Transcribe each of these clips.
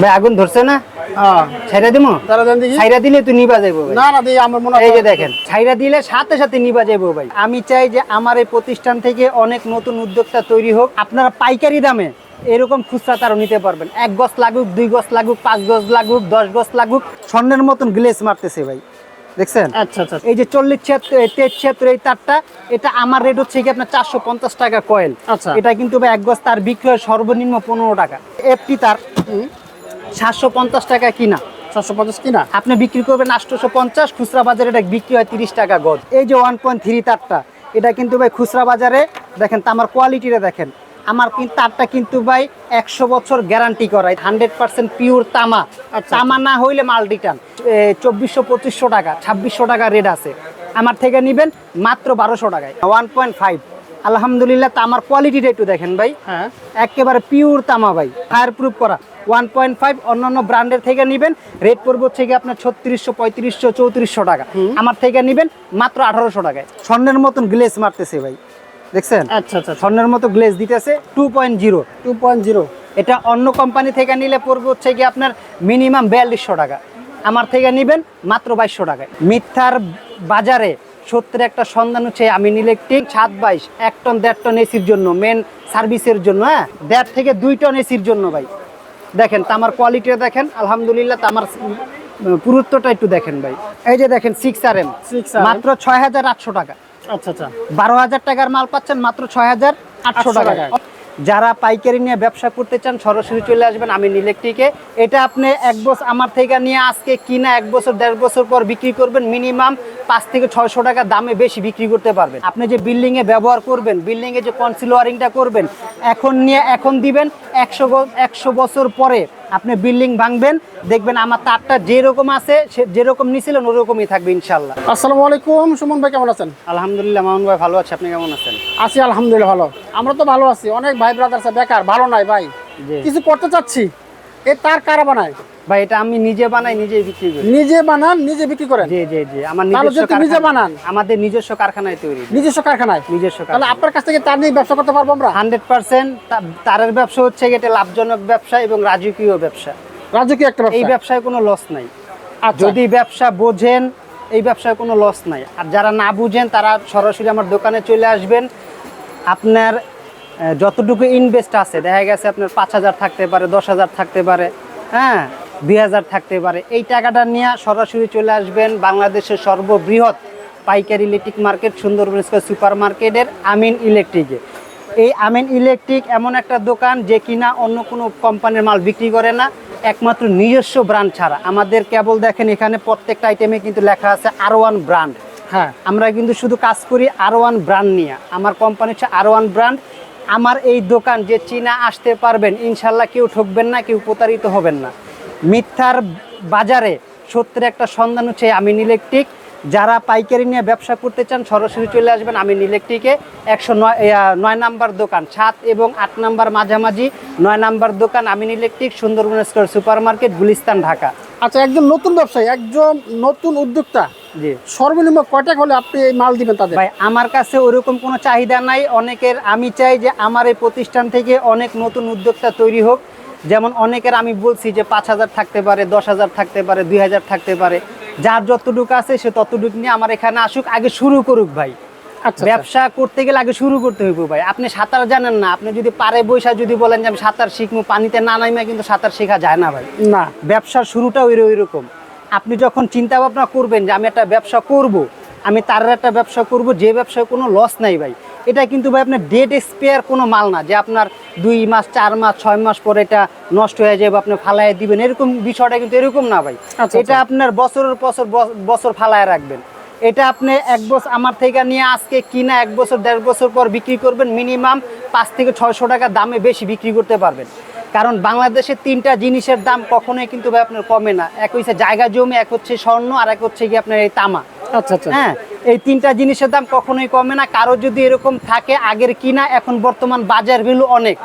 ভাই আগুন ধরছে না? হ্যাঁ। ছাইরা দিমু? ছাইরা দিলে তুই নিবা যাইবো না না দিই আমার মনে এই যে দেখেন ছাইরা দিলে সাথে সাথে নিবা যাইবো ভাই। আমি চাই যে আমার এই প্রতিষ্ঠান থেকে অনেক নতুন উদ্যোক্তা তৈরি হোক। আপনারা পাইকারি দামে এরকম খুচরা তারও নিতে পারবেন। এক গজ লাগুক দুই গজ লাগুক পাঁচ গজ লাগুক দশ গজ লাগুক স্বর্ণের মতন গ্লেস মারতেছে ভাই। দেখছেন? আচ্ছা আচ্ছা এই যে চল্লিশ ছিয়াত্তর তেইশ ছিয়াত্তর এই তারটা এটা আমার রেট হচ্ছে কি আপনার চারশো পঞ্চাশ টাকা কয়েল আচ্ছা। এটা কিন্তু ভাই এক গজ তার বিক্রয় সর্বনিম্ন পনেরো টাকা। এফটি তার। সাতশো পঞ্চাশ টাকা কিনা। সাতশো পঞ্চাশ কিনা? আপনি বিক্রি করবেন আটশোশো পঞ্চাশ খুচরা বাজারে এটা বিক্রি হয় তিরিশ টাকা গজ। এই যে ওয়ান পয়েন্ট থ্রি তারটা এটা কিন্তু ভাই খুচরা বাজারে দেখেন তামার কোয়ালিটিটা দেখেন। আমার কিন্তু তারটা কিন্তু ভাই একশো বছর গ্যারান্টি করায় হান্ড্রেড পার্সেন্ট পিওর তামা। আর তামা না হইলে মাল রিটার্ন চব্বিশশো পঁচিশশো টাকা ছাব্বিশশো টাকা রেট আছে। আমার থেকে নেবেন মাত্র বারোশো টাকায়। ওয়ান পয়েন্ট ফাইভ আলহামদুলিল্লাহ তামার কোয়ালিটিটা একটু দেখেন ভাই। হ্যাঁ। একেবারে পিওর তামা ভাই ফায়ার প্রুফ করা। ওয়ান পয়েন্ট ফাইভ অন্যান্য ব্র্যান্ডের থেকে নেবেন। রেট পড়বে হচ্ছে গিয়ে আপনার ছত্রিশশো পঁয়ত্রিশশো চৌত্রিশশো টাকা। আমার থেকে নেবেন মাত্র আঠারোশো টাকায়। স্বর্ণের মতন গ্লেস মারতেছে ভাই। দেখছেন? আচ্ছা আচ্ছা স্বর্ণের মতো গ্লেস দিতেছে two point zero. Two point zero. এটা অন্য কোম্পানি থেকে নিলে পড়বে হচ্ছে গিয়ে আপনার মিনিমাম বিয়াল্লিশশো টাকা। আমার থেকে নেবেন মাত্র বাইশশো টাকায়। মিথ্যার বাজারে সত্যের একটা সন্ধান হচ্ছে আমিন ইলেকট্রিক সাত বাইশ এক টন দেড় টন এসির জন্য মেন সার্ভিসের জন্য হ্যাঁ? দেড় থেকে দুই টন এসির জন্য ভাই। দেখেন তামার কোয়ালিটিটা দেখেন আলহামদুলিল্লাহ তামার পুরুত্বটা একটু দেখেন ভাই। এই যে দেখেন সিক্স আর এম মাত্র ছয় হাজার আটশো টাকা। আচ্ছা আচ্ছা। বারো হাজার টাকার মাল পাচ্ছেন মাত্র ছয় হাজার আটশো টাকা। যারা পাইকারি নিয়ে ব্যবসা করতে চান, সরাসরি চলে আসবেন আমি ইলেকট্রিকে এটা আপনি এক বছর আমার থেকে নিয়ে আজকে কিনা এক বছর, দেড় বছর পর বিক্রি করবেন। মিনিমাম পাঁচ থেকে ছয়শো টাকা দামে বেশি বিক্রি করতে পারবেন। আপনি যে বিল্ডিংয়ে ব্যবহার করবেন বিল্ডিংয়ে যে কনসিল ওয়ারিংটা করবেন, এখন নিয়ে, এখন দিবেন একশো একশো বছর পরে আপনি বিল্ডিং ভাঙবেন দেখবেন আমার তারটা যেরকম আছে সে যেরকম নিছিলেন ওরকমই থাকবে ইনশাল্লাহ আসসালামু আলাইকুম সুমন ভাই কেমন আছেন? আলহামদুলিল্লাহ মামুন ভাই ভালো আছে আপনি কেমন আছেন? আছি আলহামদুলিল্লাহ ভালো। আমরা তো ভালো আছি অনেক ভাই ব্রাদার আছে বেকার ভালো নাই ভাই। কিছু করতে চাচ্ছি? এ তার কারা বানায়? ভাই এটা আমি নিজে বানাই নিজেই বিক্রি করি। নিজে বানান নিজে বিক্রি করেন? জি জি জি। আমার নিজস্ব নিজে বানান? আমাদের নিজস্ব কারখানায় তৈরি। নিজস্ব কারখানায়? নিজস্ব তাহলে আপনার কাছ থেকে তার নিয়ে ব্যবসা করতে পারব আমরা? হান্ড্রেড পার্সেন্ট তারের ব্যবসা হচ্ছে এটা লাভজনক ব্যবসা এবং রাজকীয় ব্যবসা। রাজকীয় একটা এই ব্যবসায় কোনো লস নাই। আচ্ছা। যদি ব্যবসা বোঝেন এই ব্যবসায় কোনো লস নাই। আর যারা না বুঝেন তারা সরাসরি আমার দোকানে চলে আসবেন। আপনার যতটুকু ইনভেস্ট আছে দেখা গেছে আপনার পাঁচ হাজার থাকতে পারে দশ হাজার থাকতে পারে। হ্যাঁ? দুই হাজার থাকতে পারে। এই টাকাটা নিয়ে সরাসরি চলে আসবেন বাংলাদেশের সর্ববৃহৎ পাইকারি electric market Sundarban square super মার্কেটের আমিন ইলেকট্রিকে এই আমিন ইলেকট্রিক এমন একটা দোকান যে কিনা অন্য কোনো কোম্পানির মাল বিক্রি করে না একমাত্র নিজস্ব ব্র্যান্ড ছাড়া। আমাদের কেবল দেখেন এখানে প্রত্যেকটা আইটেমে কিন্তু লেখা আছে আর ওয়ান ব্র্যান্ড হ্যাঁ। আমরা কিন্তু শুধু কাজ করি আর ওয়ান ব্র্যান্ড নিয়ে। আমার কোম্পানি হচ্ছে আর ওয়ান ব্র্যান্ড আমার এই দোকান যে চীনা আসতে পারবেন ইনশাল্লাহ কেউ ঠকবেন না কেউ প্রতারিত হবেন না। মিথ্যার বাজারে সত্যের একটা সন্ধান হচ্ছে আমিন ইলেকট্রিক। যারা পাইকারি নিয়ে ব্যবসা করতে চান সরাসরি চলে আসবেন আমিন ইলেকট্রিকে। একশো নয় নয় নাম্বার দোকান সাত এবং আট নাম্বার মাঝামাঝি। নয় নাম্বার দোকান Amin electric Sundarban square super market Gulistan Dhaka. আচ্ছা একজন নতুন ব্যবসায়ী একজন নতুন উদ্যোক্তা। জি। সর্বনিম্ন কয়টা হলে আপনি এই মাল দিবেন তাদের? ভাই আমার কাছে ওরকম কোনো চাহিদা নাই। অনেকের আমি চাই যে আমার এই প্রতিষ্ঠান থেকে অনেক নতুন উদ্যোক্তা তৈরি হোক। যেমন অনেকের আমি বলছি যে পাঁচ হাজার থাকতে পারে দশ হাজার থাকতে পারে দুই হাজার থাকতে পারে। যার যতটুকু আছে সে ততটুকু নিয়ে আমার এখানে আসুক আগে শুরু করুক ভাই। আচ্ছা ব্যবসা করতে গেলে আগে শুরু করতে হইব ভাই। আপনি সাঁতার জানেন না আপনি যদি পারে বৈশা যদি বলেন যে আমি সাঁতার শিখব পানিতে না নামে কিন্তু সাঁতার শেখা যায় না ভাই। না। ব্যবসার শুরুটা ওই ওই রকম। আপনি যখন চিন্তা ভাবনা করবেন যে আমি একটা ব্যবসা করব আমি তার একটা ব্যবসা করব যে ব্যবসায় কোনো লস নাই ভাই। এটা কিন্তু ভাই আপনার ডেট এক্সপায়ার কোনো মাল না যে আপনার দুই মাস চার মাস ছয় মাস পরে এটা নষ্ট হয়ে যাবে আপনি ফালায় দিবেন। এরকম বিষয়টা কিন্তু এরকম না ভাই। আচ্ছা, এটা আপনার বছরের বছর বছর ফালায় রাখবেন। এটা আপনি এক বছর আমার থেকে নিয়ে আজকে কিনা এক বছর দেড় বছর পর বিক্রি করবেন মিনিমাম পাঁচ থেকে ছয়শো টাকা দামে বেশি বিক্রি করতে পারবেন। কারণ বাংলাদেশে তিনটা জিনিসের দাম কখনোই কিন্তু ভাই আপনার কমে না। এক হচ্ছে জায়গা জমি এক হচ্ছে স্বর্ণ আর এক হচ্ছে কি আপনার এই তামা। আচ্ছা আচ্ছা। হ্যাঁ এই তিনটা জিনিসের দাম কখনোই কমে না। কারও যদি এরকম থাকে আগের কিনা এখন বর্তমান বাজার ভ্যালু অনেক।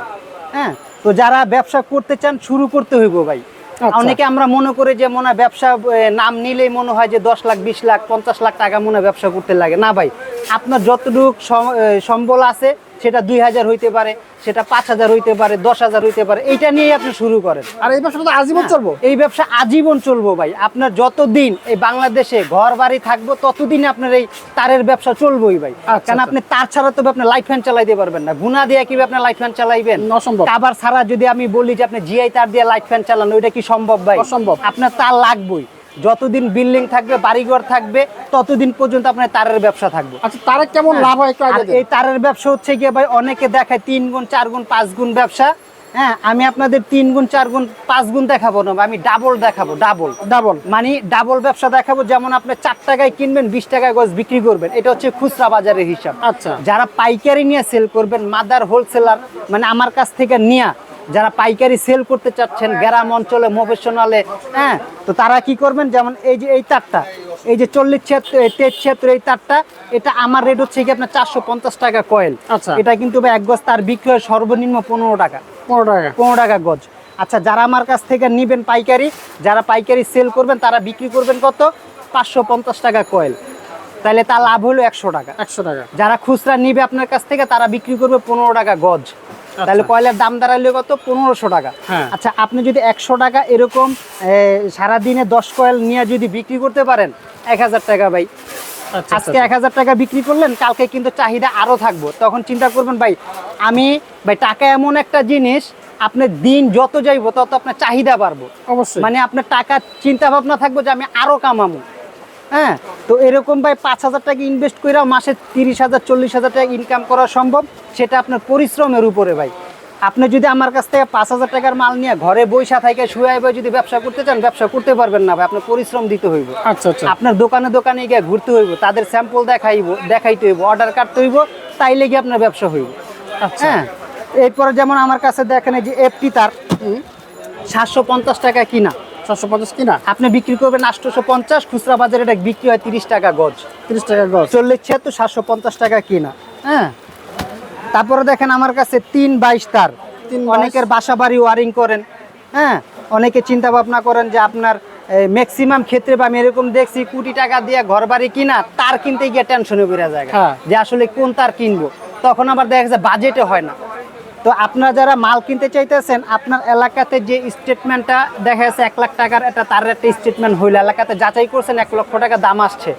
হ্যাঁ তো যারা ব্যবসা করতে চান শুরু করতে হইব ভাই। আচ্ছা। অনেকে আমরা মনে করি যে মনে হয় ব্যবসা নাম নিলেই মনে হয় যে দশ লাখ বিশ লাখ পঞ্চাশ লাখ টাকা মনে ব্যবসা করতে লাগে। না ভাই আপনার যতটুকু সম- সম্বল আছে সেটা দুই হাজার হইতে পারে সেটা পাঁচ হাজার হইতে পারে দশ হাজার হইতে পারে এইটা নিয়েই আপনি শুরু করেন। আর এই ব্যবসাটা তো আজীবন চলবো? এই ব্যবসা আজীবন চলবো ভাই। আপনার যতদিন এই বাংলাদেশে ঘর বাড়ি থাকব ততদিন আপনার এই তারের ব্যবসা চলবোই ভাই। আচ্ছা, কারণ আচ্ছা। আপনি তার ছাড়া তো আপনি লাইফ ফ্যান চালাইতে পারবেন না। গুনা দিয়ে কীভাবে আপনি লাইফ ফ্যান চালাইবেন? অসম্ভব। আবার ছাড়া যদি আমি বলি যে আপনি জিআই তার দিয়ে লাইফ ফ্যান চালান ওইটা কি সম্ভব ভাই? অসম্ভব। আপনার তার লাগবেই। যতদিন বিল্ডিং থাকবে বাড়িঘর থাকবে ততদিন পর্যন্ত আপনার তারের ব্যবসা থাকবে। আচ্ছা তারা কেমন লাভ হয় একটু এই তারের ব্যবসা হচ্ছে গিয়ে ভাই অনেকে দেখায় তিন গুণ চার গুণ পাঁচ গুণ ব্যবসা। হ্যাঁ আমি আপনাদের তিন গুণ চার গুণ পাঁচ গুণ দেখাবো না আমি ডাবল দেখাবো ডাবল ডাবল মানে ডাবল ব্যবসা দেখাবো যেমন আপনি চার টাকায় কিনবেন বিশ টাকায় গজ বিক্রি করবেন। এটা হচ্ছে খুচরা বাজারের হিসাব। আচ্ছা। যারা পাইকারি নিয়ে সেল করবেন মাদার হোলসেলার মানে আমার কাছ থেকে নিয়া যারা পাইকারি সেল করতে চাচ্ছেন গ্রাম অঞ্চলে মফেশনালে হ্যাঁ তো তারা কি করবেন? যেমন এই যে এই তারটা এই যে চল্লিশ ছিয়াত্তর তেইশ ছিয়াত্তর এই তারটা এটা আমার রেট হচ্ছে কি আপনার চারশো পঞ্চাশ টাকা কয়েল আচ্ছা। এটা কিন্তু ভাই এক গজ তার বিক্রি হয় সর্বনিম্ন পনেরো টাকা। পনেরো টাকা। পনেরো টাকা গজ। আচ্ছা যারা আমার কাছ থেকে নিবেন পাইকারি যারা পাইকারি সেল করবেন তারা বিক্রি করবেন কত? পাঁচশো পঞ্চাশ টাকা কয়েল তাহলে তার লাভ হলো একশো টাকা। একশো টাকা। যারা খুচরা নিবে আপনার কাছ থেকে তারা বিক্রি করবে পনেরো টাকা গজ। তাহলে কয়লার দাম দাঁড়াইলে কত? পনেরোশো টাকা। হ্যাঁ। আচ্ছা আপনি যদি একশো টাকা এরকম সারাদিনে দশ কয়েল নিয়ে যদি বিক্রি করতে পারেন এক হাজার টাকা ভাই। আচ্ছা আজকে এক হাজার টাকা বিক্রি করলেন কালকে কিন্তু চাহিদা আরও থাকব। তখন চিন্তা করবেন ভাই আমি ভাই টাকা এমন একটা জিনিস আপনার দিন যত যাইবো তত আপনার চাহিদা বাড়বো। অবশ্যই। মানে আপনার টাকা চিন্তা ভাবনা থাকব যে আমি আরও কামাবো। হ্যাঁ? তো এরকম ভাই পাঁচ হাজার টাকা ইনভেস্ট করে মাসে তিরিশ হাজার চল্লিশ হাজার টাকা ইনকাম করা সম্ভব সেটা আপনার পরিশ্রমের উপরে ভাই। আপনি যদি আমার কাছ থেকে পাঁচ হাজার টাকার মাল নিয়ে ঘরে বৈশা থেকে শুয়ে বই যদি ব্যবসা করতে চান ব্যবসা করতে পারবেন না ভাই আপনার পরিশ্রম দিতে হইব। আচ্ছা আচ্ছা। আপনার দোকানে দোকানে গিয়ে ঘুরতে হইব তাদের স্যাম্পল দেখাইব দেখাইতে হইব অর্ডার কাটতে হইব তাইলে গিয়ে আপনার ব্যবসা হইব। আচ্ছা। হ্যাঁ? এরপরে যেমন আমার কাছে দেখেন এই যে এফটি তার সাতশো পঞ্চাশ টাকা কিনা। চারশো পঞ্চাশ কিনা? আপনি বিক্রি করবেন আটশোশো পঞ্চাশ খুচরা বাজারে এটা বিক্রি হয় তিরিশ টাকা গজ। তিরিশ টাকা গজ। চল্লিশ ছিয়াত্তর সাতশো পঞ্চাশ টাকা কিনা। হ্যাঁ? তারপরে দেখেন আমার কাছে তিন বাইশ তার। অনেকের বাসা বাড়ি ওয়ারিং করেন। হ্যাঁ? অনেকে চিন্তা ভাবনা করেন যে আপনার ম্যাক্সিমাম ক্ষেত্রে বা আমি এরকম দেখছি কোটি টাকা দিয়ে ঘর বাড়ি কিনা তার কিনতে গিয়ে টেনশনে বেড়ে যায়। হ্যাঁ। যে আসলে কোন তার কিনবো? তখন আবার দেখা যায় বাজেটে হয় না। তো আপনারা যারা মাল কিনতে চাইতেছেন আপনার এলাকাতে যে স্টেটমেন্টটা দেখা যাচ্ছে এক লাখ টাকার একটা তার একটা স্টেটমেন্ট হইল। এলাকাতে যাচাই করছেন এক লক্ষ টাকা দাম আসছে।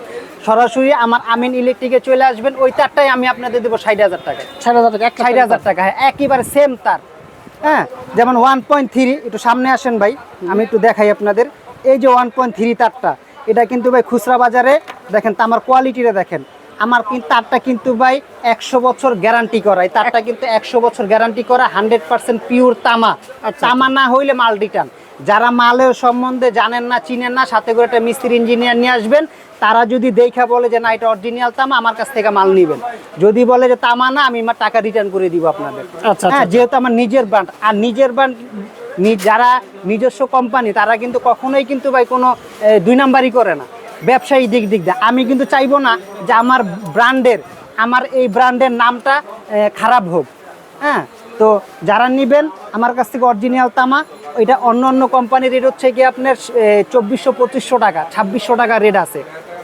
সরাসরি আমার আমিন ইলেকট্রিকে চলে আসবেন ওই তারটাই আমি আপনাদের দেবো ষাট হাজার টাকা। ষাট হাজার টাকা এক ষাট হাজার টাকা। হ্যাঁ একেবারে সেম তার। হ্যাঁ যেমন ওয়ান পয়েন্ট থ্রি একটু সামনে আসেন ভাই আমি একটু দেখাই আপনাদের। এই যে ওয়ান পয়েন্ট থ্রি তারটা এটা কিন্তু ভাই খুচরা বাজারে দেখেন তামার কোয়ালিটিটা দেখেন। আমার কিন্তু তারটা কিন্তু ভাই একশো বছর গ্যারান্টি করা এই তারটা কিন্তু একশো বছর গ্যারান্টি করা হান্ড্রেড পার্সেন্ট পিওর তামা। তামা না হইলে মাল রিটার্ন যারা মালের সম্বন্ধে জানেন না চিনেন না সাথে করে একটা মিস্ত্রি ইঞ্জিনিয়ার নিয়ে আসবেন তারা যদি দেখা বলে যে না এটা অরিজিনাল তামা আমার কাছ থেকে মাল নেবেন। যদি বলে যে তামা না আমি আমার টাকা রিটার্ন করে দিব আপনাদের। আচ্ছা, হ্যাঁ আচ্ছা। যেহেতু আমার নিজের ব্র্যান্ড আর নিজের ব্র্যান্ড যারা নিজস্ব কোম্পানি তারা কিন্তু কখনোই কিন্তু ভাই কোনো দুই নাম্বারই করে না। ব্যবসায়ী দিক দিক দিয়ে। আমি কিন্তু চাইব না যে আমার ব্র্যান্ডের আমার এই ব্র্যান্ডের নামটা খারাপ হোক। হ্যাঁ? তো যারা নেবেন আমার কাছ থেকে অরিজিনাল তামা ওইটা অন্য অন্য কোম্পানির রেট হচ্ছে কি আপনার চব্বিশশো পঁচিশশো টাকা ছাব্বিশশো টাকা রেট আছে।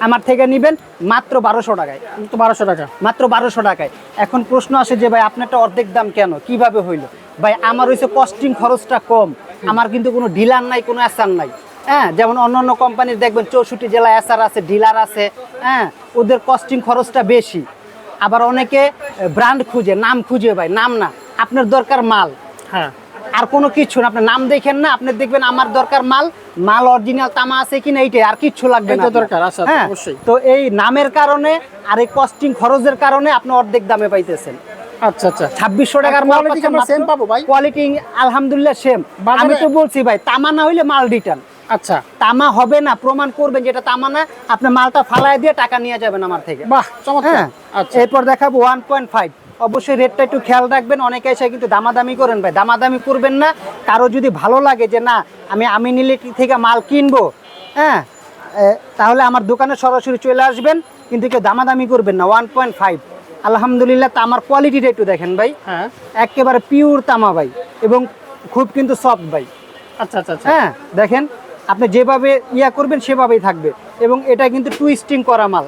আমার থেকে নেবেন মাত্র বারোশো টাকায়। তো বারোশো টাকা? মাত্র বারোশো টাকায়। এখন প্রশ্ন আসে যে ভাই আপনারটা অর্ধেক দাম কেন? কীভাবে হইল? ভাই আমার হয়েছে কস্টিং খরচটা কম। আমার কিন্তু কোনো ডিলার নাই কোনো অ্যাসার নাই। হ্যাঁ যেমন অন্য অন্য কোম্পানির দেখবেন চৌষট্টি জেলায় অ্যাসার আছে ডিলার আছে হ্যাঁ ওদের কস্টিং খরচটা বেশি। আবার অনেকে ব্র্যান্ড খুঁজে নাম খুঁজে ভাই নাম না আপনার দরকার মাল। হ্যাঁ। আর কোনো কিছু না আপনার নাম দেখেন না আপনি দেখবেন আমার দরকার মাল মাল অরিজিনাল তামা আছে কিনা এইটাই আর কিচ্ছু লাগবে না দরকার, আচ্ছা, হ্যাঁ তো এই নামের কারণে আর এই কস্টিং খরচের কারণে আপনি অর্ধেক দামে পাইতেছেন। আচ্ছা আচ্ছা। ছাব্বিশশো টাকার মাল কি পাবো ভাই? কোয়ালিটি আলহামদুলিল্লাহ সেম আমি তো বলছি ভাই তামা না হইলে মাল রিটার্ন আচ্ছা। তামা হবে না প্রমাণ করবেন যেটা তামা না আপনি মালটা ফালাই দিয়ে টাকা নিয়ে যাবেন আমার থেকে। বাহ চমৎকার। হ্যাঁ আচ্ছা। এরপর দেখাবো ওয়ান পয়েন্ট ফাইভ অবশ্যই রেটটা একটু খেয়াল রাখবেন অনেকে এসে কিন্তু দামাদামি করেন ভাই। দামাদামি করবেন না কারও যদি ভালো লাগে যে না আমি আমিন ইলেকট্রিক থেকে মাল কিনবো হ্যাঁ তাহলে আমার দোকানে সরাসরি চলে আসবেন কিন্তু কেউ দামাদামি করবেন না ওয়ান পয়েন্ট ফাইভ আলহামদুলিল্লাহ তামার কোয়ালিটিটা একটু দেখেন ভাই। হ্যাঁ। একেবারে পিওর তামা ভাই এবং খুব কিন্তু সফট ভাই। আচ্ছা আচ্ছা আচ্ছা। হ্যাঁ দেখেন আপনি যেভাবে ইয়া করবেন সেভাবেই থাকবে। এবং এটা কিন্তু টুইস্টিং করা মাল।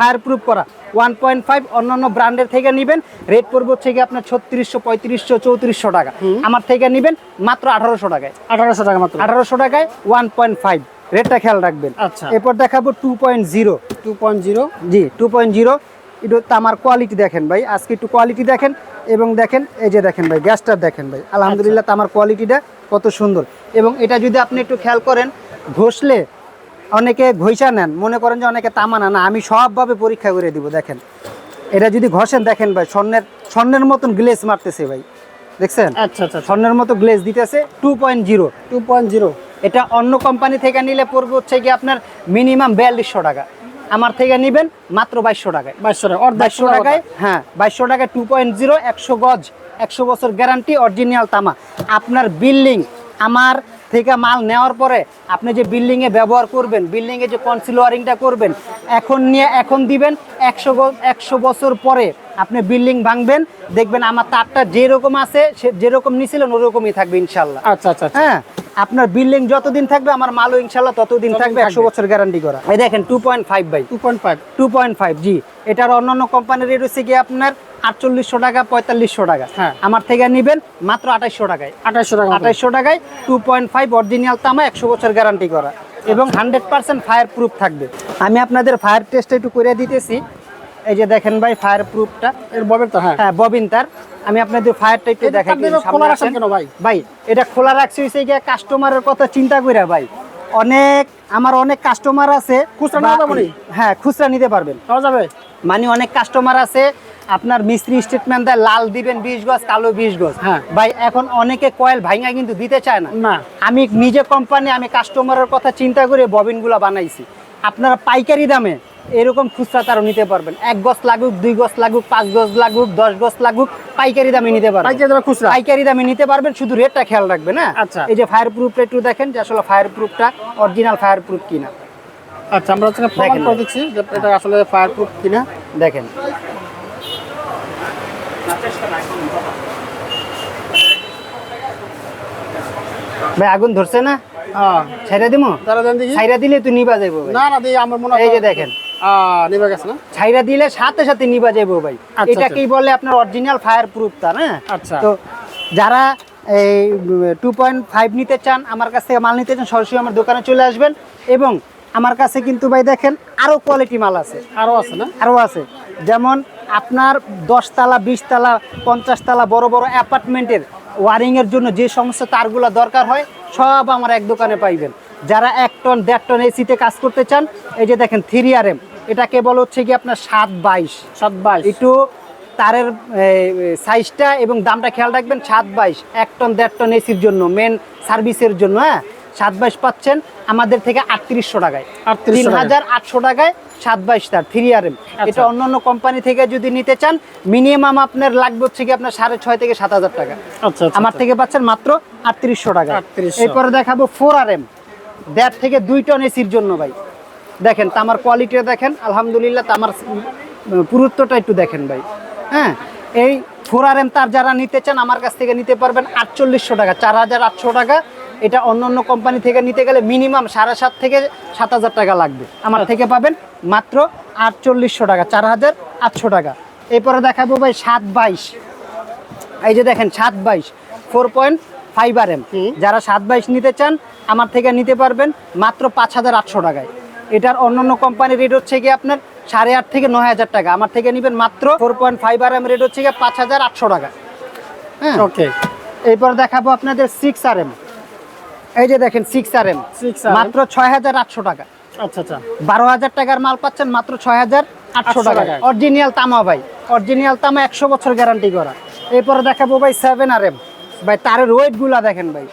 ফায়ার প্রুফ করা। ওয়ান পয়েন্ট ফাইভ অন্যান্য ব্র্যান্ডের থেকে নেবেন। রেট পড়বে থেকে আপনার ছত্রিশশো পঁয়ত্রিশশো চৌত্রিশশো টাকা। আমার থেকে নেবেন মাত্র আঠারোশো টাকায়। আঠারোশো টাকা মাত্র। আঠারোশো টাকায় ওয়ান পয়েন্ট ফাইভ রেটটা খেয়াল রাখবেন। আচ্ছা। এরপর দেখাবো two point zero two point zero G two point zero একটু তামার কোয়ালিটি দেখেন ভাই। আজকে একটু কোয়ালিটি দেখেন। এবং দেখেন এই যে দেখেন ভাই গ্যাসটা দেখেন ভাই। আলহামদুলিল্লাহ তামার কোয়ালিটিটা কত সুন্দর। এবং এটা যদি আপনি একটু খেয়াল করেন ঘষলে অনেকে ঘষা নেন মনে করেন যে অনেকে তামা না আমি সবভাবে পরীক্ষা করে দিব দেখেন। এটা যদি ঘষেন দেখেন ভাই স্বর্ণের স্বর্ণের মতন গ্লেজ মারতেছে ভাই দেখছেন? আচ্ছা আচ্ছা স্বর্ণের মতো গ্লেজ দিতেছে two point zero two point zero এটা অন্য কোম্পানি থেকে নিলে পড়বে হচ্ছে কি আপনার মিনিমাম বিয়াল্লিশশো টাকা। আমার থেকে নেবেন মাত্র বাইশশো টাকায়। বাইশশো টাকা। বাইশশো টাকায় হ্যাঁ বাইশশো টাকায় টু পয়েন্ট জিরো একশো গজ। একশো বছর গ্যারান্টি অরিজিনাল তামা। আপনার বিল্ডিং আমার থেকে মাল নেওয়ার পরে আপনি যে বিল্ডিংয়ে ব্যবহার করবেন বিল্ডিংয়ে যে কনসিল ওয়ারিংটা করবেন এখন নিয়ে এখন দিবেন একশো একশো বছর পরে আপনি বিল্ডিং ভাঙবেন দেখবেন আমার তারটা যেরকম আছে সে যেরকম নিছিলেন ওরকমই থাকবে ইনশাল্লাহ আচ্ছা আচ্ছা আচ্ছা। হ্যাঁ আপনার বিল্ডিং যতদিন থাকবে আমার মালও ইনশাল্লাহ ততদিন থাকবে একশো বছর গ্যারান্টি করা। এই দেখেন two point five by two point five two point five G. এটার অন্যান্য কোম্পানির হচ্ছে গিয়ে আপনার আটচল্লিশশো টাকা পঁয়তাল্লিশশো টাকা। হ্যাঁ। আমার থেকে নেবেন মাত্র আঠাইশশো টাকায়। আঠাশশো টাকা। আঠাইশশো টাকায় টু পয়েন্ট ফাইভ অরিজিনাল তামা একশো বছর গ্যারান্টি করা। এবং হান্ড্রেড পার্সেন্ট ফায়ার প্রুফ থাকবে। আমি আপনাদের ফায়ার টেস্ট একটু করে দিতেছি। এই যে দেখেন ভাই ফায়ার প্রুফটা এর ববের তো হ্যাঁ। হ্যাঁ ববিন তার। আমি আপনাদের ফায়ার এটা দেখাই খোলা রাখছেন কেন ভাই? ভাই এটা খোলা রাখছি হইছে গিয়ে কাস্টমারের কথা চিন্তা কইরা ভাই। অনেক আমার অনেক কাস্টমার আছে খুচরা বা- নেওয়া যাবে নি? হ্যাঁ খুচরা নিতে পারবেন। পাওয়া যাবে? মানে অনেক কাস্টমার আছে আপনার মিস্ত্রি স্টেটমেন্ট দেয় লাল দিবেন বিশ গজ কালো বিশ গজ। হ্যাঁ। ভাই এখন অনেকে কয়েল ভাঙা কিন্তু দিতে চায় না। না। আমি নিজে কোম্পানি আমি কাস্টমারের কথা চিন্তা করে ববিনগুলো বানাইছি। আপনারা পাইকারি দামে এরকম খুচরা তারও নিতে পারবেন। এক গজ লাগুক দুই গজ লাগুক পাঁচ গজ লাগুক দশ গজ লাগুক পাইকারি দামে নিতে পারবেন। খুচরা? পাইকারি দামে নিতে পারবেন শুধু রেটটা খেয়াল রাখবেন হ্যাঁ? আচ্ছা। এই যে ফায়ার প্রুফটা একটু দেখেন যে আসলে ফায়ার প্রুফটা অরিজিনাল ফায়ার প্রুফ কিনা। আচ্ছা আমরা হচ্ছে প্রমাণ করে দিচ্ছি যে এটা আসলে ফায়ার প্রুফ কিনা। দেখেন। ভাই আগুন ধরছে না? হ্যাঁ। ছাইরা দিমু? ছাইরা দিলে তুই নিবা যাইবো না না দিই আমার মনে হয় এই যে দেখেন। গেছে না? ছাইরা দিলে সাথে সাথে নিবা যাইবো ভাই। আচ্ছা, এটাকেই বলে আপনার অরিজিনাল ফায়ার প্রুফ তার হ্যাঁ আচ্ছা। তো যারা এই টু পয়েন্ট ফাইভ নিতে চান আমার কাছ থেকে মাল নিতে চান সরাসরি আমার দোকানে চলে আসবেন। এবং আমার কাছে কিন্তু ভাই দেখেন আরও কোয়ালিটি মাল আছে। আরও আছে না? আরও আছে। যেমন আপনার দশতলা বিশতলা পঞ্চাশতলা বড় বড় অ্যাপার্টমেন্টের ওয়ারিংয়ের জন্য যে সমস্ত তারগুলো দরকার হয় সব আমার এক দোকানে পাইবেন। যারা এক টন দেড় টন এসিতে কাজ করতে চান এই যে দেখেন থ্রি আর এম এটা কেবল হচ্ছে কি আপনার সাত বাইশ। সাত বাইশ। একটু তারের সাইজটা এবং দামটা খেয়াল রাখবেন সাত বাইশ এক টন দেড় টন এসির জন্য মেন সার্ভিসের জন্য হ্যাঁ? সাত বাইশ পাচ্ছেন আমাদের থেকে আটত্রিশশো টাকায়। তিন হাজার আটশো টাকায় সাত বাইশ তার থ্রি আর এম। আচ্ছা। এটা অন্য অন্য কোম্পানি থেকে যদি নিতে চান মিনিমাম আপনার লাগবে হচ্ছে কি আপনার সাড়ে ছয় থেকে সাত হাজার টাকা। আচ্ছা আচ্ছা আমার থেকে পাচ্ছেন মাত্র আটত্রিশশো টাকা এরপরে দেখাবো ফোর আর এম দেড় থেকে দুই টন এসির জন্য ভাই। দেখেন তামার কোয়ালিটিটা দেখেন আলহামদুলিল্লাহ তামার পুরুত্বটা একটু দেখেন ভাই। হ্যাঁ এই ফোর আর এম তার যারা নিতে চান আমার কাছ থেকে নিতে পারবেন আটচল্লিশশো টাকা চার হাজার আটশো টাকা এটা অন্য অন্য কোম্পানি থেকে নিতে গেলে মিনিমাম সাড়ে সাত থেকে সাত হাজার টাকা লাগবে। আমার থেকে পাবেন মাত্র আটচল্লিশশো টাকা চার হাজার আটশো টাকা। এরপরে দেখাবো ভাই সাত বাইশ। এই যে দেখেন সাত বাইশ four point five R M যারা সাত বাইশ নিতে চান আমার থেকে নিতে পারবেন মাত্র পাঁচ হাজার আটশো টাকায়। এটার অন্যান্য কোম্পানির রেট হচ্ছে কি আপনার সাড়ে আট থেকে নয় হাজার টাকা। আমার থেকে নেবেন মাত্র four point five R M rate হচ্ছে গিয়ে পাঁচ হাজার আটশো টাকা। হ্যাঁ। ওকে এরপর দেখাবো আপনাদের সিক্স আর এম এই যে দেখেন সিক্স আর এম মাত্র ছয় হাজার আটশো টাকা। আচ্ছা আচ্ছা। বারো হাজার টাকার মাল পাচ্ছেন মাত্র ছয় হাজার আটশো টাকা। অরিজিনাল তামা ভাই। অরিজিনাল তামা একশো বছর গ্যারান্টি করা। এরপরে দেখাবো ভাই সেভেন আর এম ভাই তারের ওয়েটগুলা দেখেন ভাই।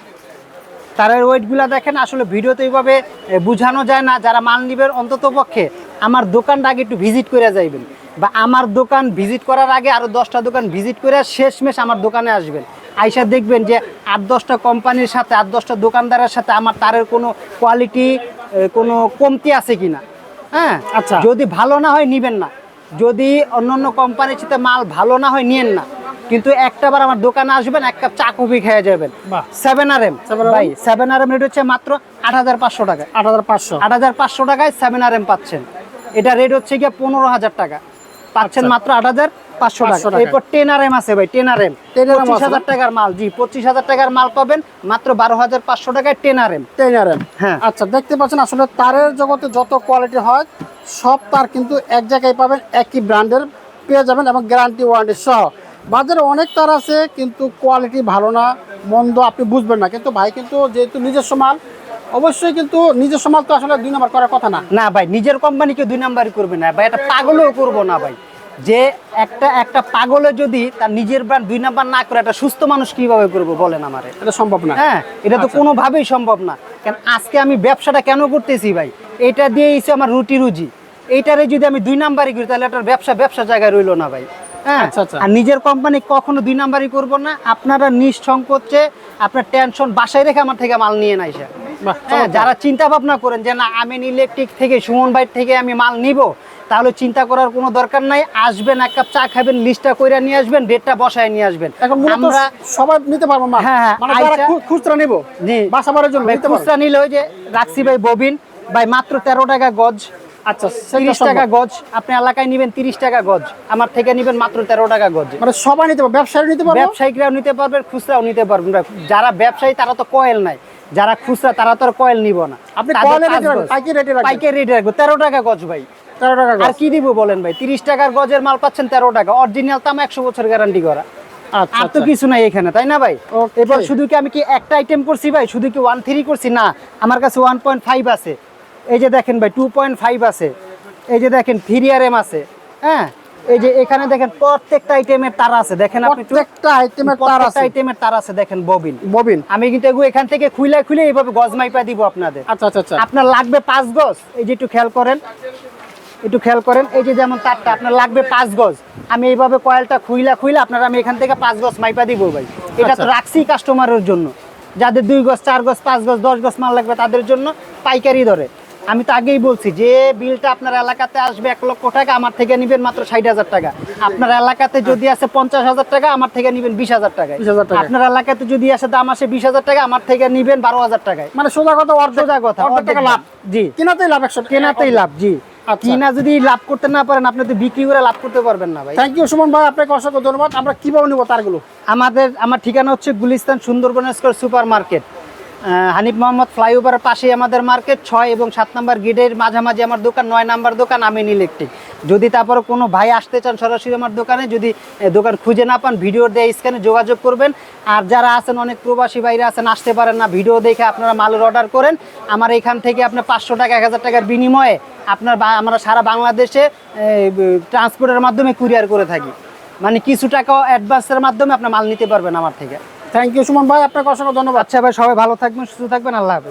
তারের ওয়েটগুলা দেখেন আসলে ভিডিওতে এইভাবে বোঝানো যায় না। যারা মাল নিবেন অন্তত পক্ষে আমার দোকানটা আগে একটু ভিজিট করে যাইবেন। বা আমার দোকান ভিজিট করার আগে আরও দশটা দোকান ভিজিট করে শেষমেশ আমার দোকানে আসবেন। আইসা দেখবেন যে আট দশটা কোম্পানির সাথে আট দশটা দোকানদারের সাথে আমার তারের কোনো কোয়ালিটি কোনো কমতি আছে কি না হ্যাঁ? আচ্ছা। যদি ভালো না হয় নিবেন না। যদি অন্য অন্য কোম্পানির সাথে মাল ভালো না হয় নিয়েন না। কিন্তু একটাবার আমার দোকানে আসবেন এক কাপ চা কফি খেয়ে যাবেন। সেভেন আর এম 7RM ভাই সেভেন আর এম রেট হচ্ছে মাত্র আট হাজার পাঁচশো টাকা আট হাজার পাঁচশো। আট হাজার পাঁচশো টাকায় সেভেন আর এম পাচ্ছেন। এটা রেট হচ্ছে গিয়ে পনেরো হাজার টাকা। পাচ্ছেন মাত্র আট হাজার পাঁচশো টাকা। এরপর টেন আর এম আছে ভাই টেন আর এম পঁচিশ হাজার টাকার মাল জি পঁচিশ হাজার টাকার মাল পাবেন মাত্র বারো হাজার পাঁচশো টাকায় ten R M ten R M হ্যাঁ। আচ্ছা দেখতে পাচ্ছেন আসলে তারের জগতে যত কোয়ালিটি হয় সব তার কিন্তু এক জায়গায় পাবেন একই ব্র্যান্ডের পেয়ে যাবেন এবং গ্যারান্টি ওয়ারেন্টি সহ। বাজারে অনেক তার আছে কিন্তু কোয়ালিটি ভালো না মন্দ আপনি বুঝবেন না। কিন্তু ভাই কিন্তু যেহেতু নিজস্ব মাল অবশ্যই কিন্তু নিজস্ব মাল তো আসলে দুই নম্বর করার কথা না। না ভাই নিজের কোম্পানিকে দুই নাম্বারই করবে না। ভাই এটা পাগলও করব না ভাই। যে একটা একটা পাগলে যদি তার নিজের ব্র্যান্ড দুই নাম্বার না করে একটা সুস্থ মানুষ কীভাবে করব বলেন আমারে? এটা সম্ভব না। হ্যাঁ এটা তো কোনোভাবেই সম্ভব না। কারণ আজকে আমি ব্যবসাটা কেন করতেছি ভাই? এটা দিয়ে এসে আমার রুটি রুজি। এইটারে যদি আমি দুই নাম্বারই করি তাহলে একটা ব্যবসা ব্যবসা জায়গায় রইল না ভাই। হ্যাঁ আচ্ছা, আচ্ছা। আর নিজের কোম্পানি কখনো দুই নাম্বারই করব না। আপনারা নিঃসংকোচে আপনার টেনশন বাসায় রেখে আমার থেকে মাল নিয়ে নাই স্যার হ্যাঁ যারা চিন্তা ভাবনা করেন যে না আমিন ইলেকট্রিক থেকে সুমন ভাই থেকে আমি মাল নিব তাহলে চিন্তা করার কোনো দরকার নাই। আসবেন এক কাপ চা খাবেন লিস্টটা কইরা নিয়ে আসবেন রেটটা বসায় নিয়ে আসবেন। এখন আমরা সবাই নিতে পারব মাল হ্যাঁ, হ্যাঁ, মানে খুচরা নিব জি। বাসা বাড়ির জন্য খুচরা নিলে ওই যে রাখছি ভাই ববিন। ভাই মাত্র তেরো টাকা গজ। আচ্ছা তিরিশ টাকা গজ। আপনি এলাকায় নিবেন তিরিশ টাকা গজ। আমার থেকে নিবেন মাত্র তেরো টাকা গজ। মানে সবাই নিতে পারব ব্যবসায়ী নিতে পারব? ব্যবসায়িকরাও নিতে পারবেন খুচরাও নিতে পারবেন যারা ব্যবসায়ী তারা তো কয়েল নাই। যারা খুচরা তারা তো আর কয়েল নিব না। আপনি। পাইকারি রেটে রাখবেন। তেরো টাকা গজ ভাই। তেরো টাকা আর কি দিব বলেন ভাই? তিরিশ টাকার গজের মাল পাচ্ছেন তেরো টাকা। অরিজিনাল তাম একশো বছর গ্যারান্টি করা। আচ্ছা আর তো আচ্ছা। কিছু নাই এখানে তাই না ভাই? এবার শুধু কি আমি কি একটা আইটেম করছি ভাই? শুধু কি ওয়ান থ্রি করছি? না আমার কাছে ওয়ান পয়েন্ট ফাইভ আছে। এই যে দেখেন ভাই টু পয়েন্ট ফাইভ আছে। এই যে দেখেন থ্রি আর এম আছে। হ্যাঁ? এই যে এখানে দেখেন প্রত্যেকটা আইটেমের তার আছে। দেখেন আপনি প্রত্যেকটা আইটেমের তার আছে। আইটেমের তার আছে দেখেন ববিন। ববিন। আমি কিন্তু এখান থেকে খুলে খুলে এইভাবে গজ মাইপা দিব আপনাদের। আচ্ছা আচ্ছা আচ্ছা। আপনার লাগবে পাঁচ গজ। এই যে একটু খেয়াল করেন। একটু খেয়াল করেন এই যে যেমন তারটা আপনার লাগবে পাঁচ গজ। আমি এইভাবে কয়েলটা খুইলা খুইলা আপনার আমি এখান থেকে পাঁচ গজ মাইপা দিব ভাই। এটা তো আচ্ছা। রাখছি কাস্টমারের জন্য। যাদের দুই গজ চার গজ পাঁচ গজ দশ গজ মাল লাগবে তাদের জন্য পাইকারি ধরে আমি তো আগেই বলছি যে বিলটা আপনার এলাকাতে আসবে এক লক্ষ টাকা আমার থেকে নেবেন মাত্র ষাট হাজার টাকা। আপনার এলাকাতে যদি আসে পঞ্চাশ হাজার টাকা আমার থেকে নেবেন বিশ হাজার টাকায়। 20,000 টাকায়। আপনার এলাকাতে যদি আসে দাম আসে বিশ হাজার টাকা আমার থেকে নেবেন বারো হাজার টাকায়। মানে সোজা কথা অর্ধেক সোজা কথা টাকা লাভ। জি। কিনাতেই লাভ একশো কেনাতেই লাভ জি। আচ্ছা। কিনা যদি লাভ করতে না পারেন আপনি তো বিক্রি করে লাভ করতে পারবেন না ভাই। থ্যাংক ইউ সুমন ভাই আপনাকে অসংখ্য ধন্যবাদ। আমরা কীভাবে নেব তারগুলো? আমাদের আমার ঠিকানা হচ্ছে Gulistan Sundarban square super market Hanif Mohammad ফ্লাইওভারের পাশেই আমাদের মার্কেট, ছয় এবং সাত নাম্বার গেটের মাঝামাঝি আমার দোকান, নয় নাম্বার দোকান আমিন ইলেকট্রিক যদি তারপরে কোনো ভাই আসতে চান সরাসরি আমার দোকানে, যদি দোকান খুঁজে না পান, ভিডিও দিয়ে স্ক্যানে যোগাযোগ করবেন। আর যারা আছেন, অনেক প্রবাসী বাইরে আছেন, আসতে পারেন না, ভিডিও দেখে আপনারা মালের অর্ডার করেন। আমার এখান থেকে আপনার পাঁচশো টাকা, এক হাজার টাকার বিনিময়ে আপনার আমরা সারা বাংলাদেশে ট্রান্সপোর্টের মাধ্যমে কুরিয়ার করে থাকি। মানে কিছু টাকা অ্যাডভান্সের মাধ্যমে আপনার মাল নিতে পারবেন আমার থেকে। থ্যাংক ইউ সুমন ভাই, আপনাকে অসংখ্য ধন্যবাদ। আচ্ছা ভাই, সবাই ভালো থাকবেন, সুস্থ থাকবেন, আল্লাহ হাফেজ।